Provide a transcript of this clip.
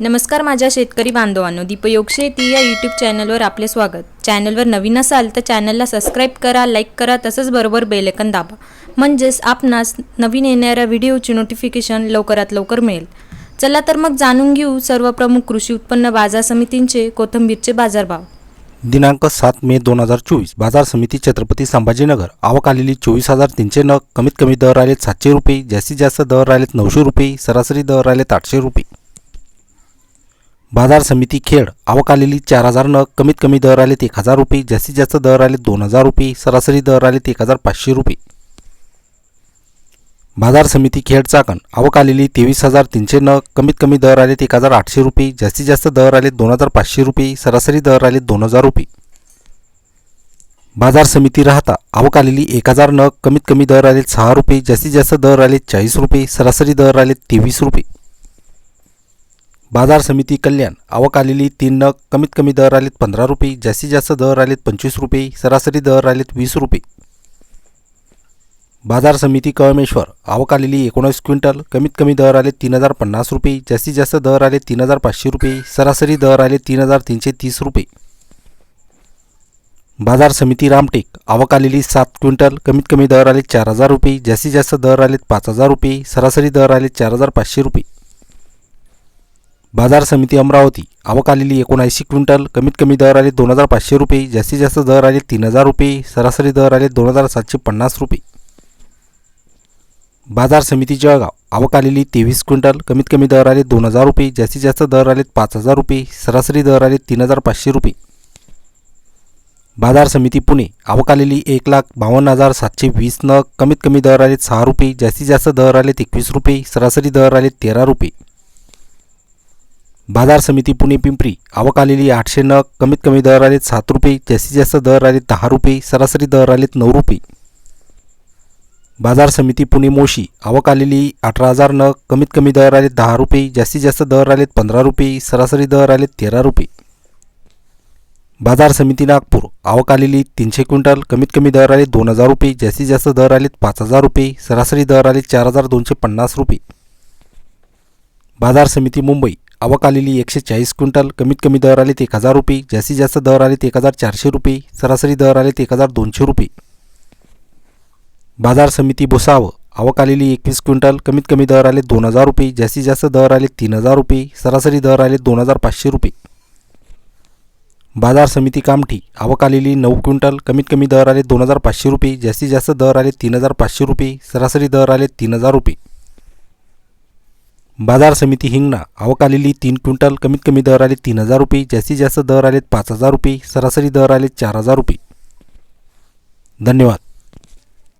नमस्कार माझ्या शेतकरी बांधवांनो दीपयोग शेती या यूट्यूब चॅनलवर आपले स्वागत. चॅनलवर नवीन असाल तर चॅनलला सबस्क्राईब करा लाईक करा तसंच बरोबर बेलेकन दाबा. म्हणजेच आपणास नवीन येणाऱ्या व्हिडिओची नोटिफिकेशन लवकरात लवकर मिळेल. चला तर मग जाणून घेऊ सर्व प्रमुख कृषी उत्पन्न बाजार समितींचे कोथिंबीरचे बाजारभाव. दिनांक सात मे दोन हजार चोवीस बाजार समिती छत्रपती संभाजीनगर आवक आलेली चोवीस हजार तीनशे नग कमीत कमी दर आलेत सातशे रुपये जास्तीत जास्त दर आलेत नऊशे रुपये सरासरी दर आलेत आठशे रुपये. बाजार समिती खेड. आवक आलेली चार हजार नग कमीत कमी दर आलेत एक हजार रुपये. जास्तीत जास्त दर आले दोन हजार रुपये. सरासरी दर आलेत एक हजार पाचशे रुपये. बाजार समिती खेड चाकण. आवक आलेली तेवीस हजार तीनशे नग कमीत कमी दर आलेत एक हजार आठशे रुपये. जास्तीत जास्त दर आले दोन हजार पाचशे रुपये. सरासरी दर आले दोन हजार रुपये. बाजार समिती राहता. आवक आलेली एक हजार नग कमीत कमी दर आले सहा रुपये. जास्तीत जास्त दर आले चाळीस रुपये. सरासरी दर आले तेवीस रुपये. बाजार समिती कल्याण आवक आलेली तीन नग कमीत कमी दर आलेत पंधरा रुपये जास्तीत जास्त दर आलेत पंचवीस रुपये सरासरी दर आलेत वीस रुपये. बाजार समिती कळमेश्वर आवक आलेली एकोणीस क्विंटल कमीत कमी दर आले तीन हजार पन्नास रुपये जास्तीत जास्त दर आले तीन हजार पाचशे रुपये सरासरी दर आले तीन हजार तीनशे तीस रुपये. बाजार समिती रामटेक आवक आलेली सात क्विंटल कमीत कमी दर आले चार हजार रुपये जास्तीत जास्त दर आलेत पाच हजार रुपये सरासरी दर आले चार हजार पाचशे रुपये. बाजार समिती अमरावती. आवक आलेली एकोणऐंशी क्विंटल कमीत कमी दर आले दोन हजार पाचशे रुपये जास्तीत जास्त दर आले तीन हजार रुपये सरासरी दर आले दोन हजार सातशे पन्नास रुपये. बाजार समिती जळगाव आवक आलेली तेवीस क्विंटल कमीत कमी दर आले दोन हजार रुपये जास्तीत जास्त दर आले पाच हजार रुपये सरासरी दर आले तीन हजार पाचशे रुपये. बाजार समिती पुणे. आवक आलेली एक लाख बावन्न हजार सातशे वीस नग कमीत कमी दर आले सहा रुपये जास्तीत जास्त दर आले एकवीस रुपये सरासरी दर आले तेरा रुपये. बाजार समिती पुणे पिंपरी. आवक आलेली आठशे नग. कमीत कमी दर आलेत सात रुपये. जास्तीत जास्त दर आले दहा रुपये. सरासरी दर आलेत नऊ रुपये. बाजार समिती पुणे मोशी. आवक आलेली अठरा हजार नग. कमीत कमी दर आलेत दहा रुपये. जास्तीत जास्त दर आलेत पंधरा रुपये. सरासरी दर आलेत तेरा रुपये. बाजार समिती नागपूर. आवक आलेली तीनशे क्विंटल. कमीत कमी दर आले दोन हजार रुपये. जास्तीत जास्त दर आलेत पाच हजार रुपये. सरासरी दर आले चार हजार दोनशे पन्नास रुपये. बाजार समिती मुंबई. आवक आलेली एकशे चाळीस क्विंटल. कमीत कमी दर आले ते एक हजार रुपये. जास्तीत जास्त दर आले ते एक हजार चारशे रुपये. सरासरी दर आलेत एक हजार दोनशे रुपये. बाजार समिती भुसावळ आवक आलेली एकवीस क्विंटल. कमीत कमी दर आले दोन हजार रुपये. जास्तीत जास्त दर आले तीन हजार रुपये. सरासरी दर आले दोन हजार पाचशे रुपये. बाजार समिती कामठी. आवक आलेली नऊ क्विंटल. कमीत कमी दर आले दोन हजार पाचशे रुपये. जास्तीत जास्त दर आले तीन हजार पाचशे रुपये. सरासरी दर आले तीन हजार रुपये. बाजार समिती हिंगणा. आवक आलेली तीन क्विंटल कमीत कमी दर आले तीन हजार रुपये जास्तीत जास्त दर आले पाच हजार रुपये सरासरी दर आले चार हजार रुपये. धन्यवाद.